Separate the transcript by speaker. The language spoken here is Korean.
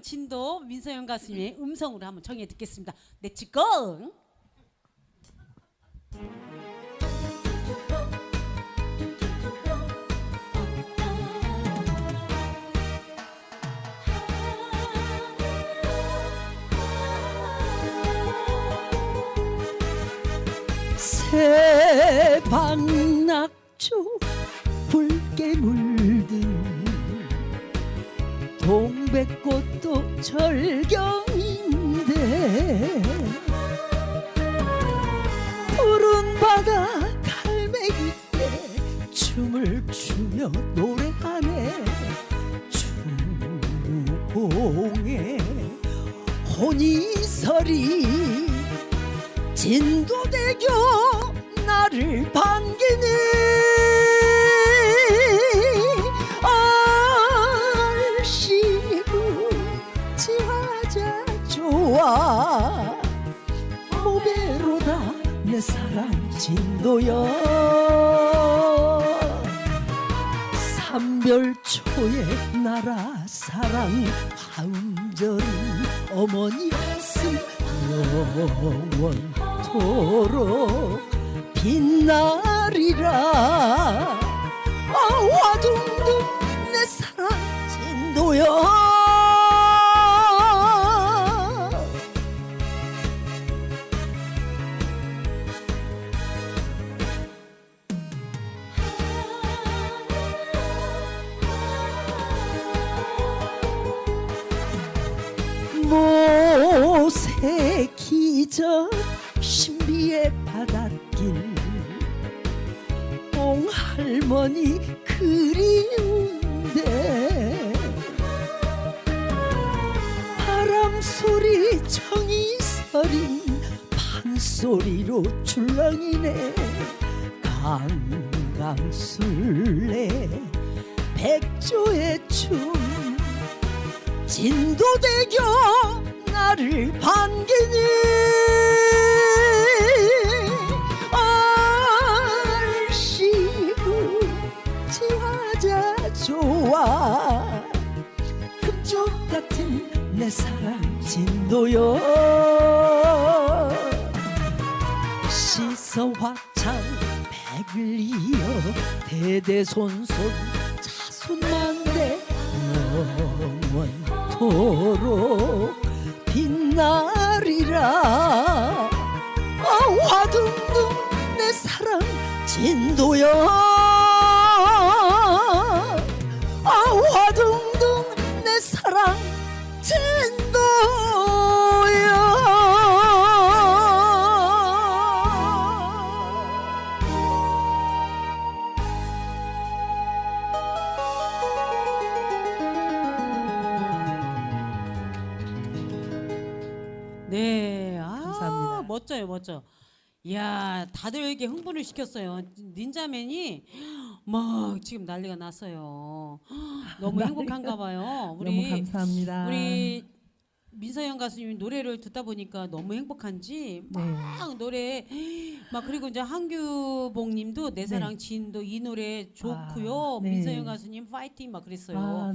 Speaker 1: 사랑 진도 민서영 가수님의 음성으로 한번 정해 듣겠습니다. 렛츠 고!
Speaker 2: 새방낙조 붉게 물든 동백꽃도 절경인데 푸른 바다 갈매기때 춤을 추며 노래하네. 주공에 혼이설이 진도대교 나를 반기네 모베로다 내 사랑 진도여. 삼별초의 나라 사랑 다음절은 어머니 가슴 영원토록 빛나리라 모세기적 신비의 바닷길. 옹할머니 그리운데 바람 소리 정이 서린 판소리로 출렁이네. 강강술래 백조의 춤. 진도대교 나를 반기니. 얼씨구 지화자 좋아. 금쪽 같은 내 사랑 진도여 시서 화창 백을 이어 대대손손 자손만대 영원토록 빛나리라. 아 화둥둥 내 사랑 진도여
Speaker 1: 네, 아,
Speaker 2: 감사합니다.
Speaker 1: 멋져요, 멋져. 이야, 다들 이렇게 흥분을 시켰어요. 닌자맨이 막 지금 난리가 났어요. 너무 행복한가 봐요. 우리
Speaker 2: 너무 감사합니다.
Speaker 1: 우리 민서영 가수님 노래를 듣다 보니까 너무 행복한지 막
Speaker 2: 네.
Speaker 1: 노래 막 그리고 이제 한규봉님도 내
Speaker 2: 네.
Speaker 1: 사랑 진도 이 노래 좋고요.
Speaker 2: 아, 네.
Speaker 1: 민서영 가수님 파이팅 막 그랬어요.
Speaker 2: 아,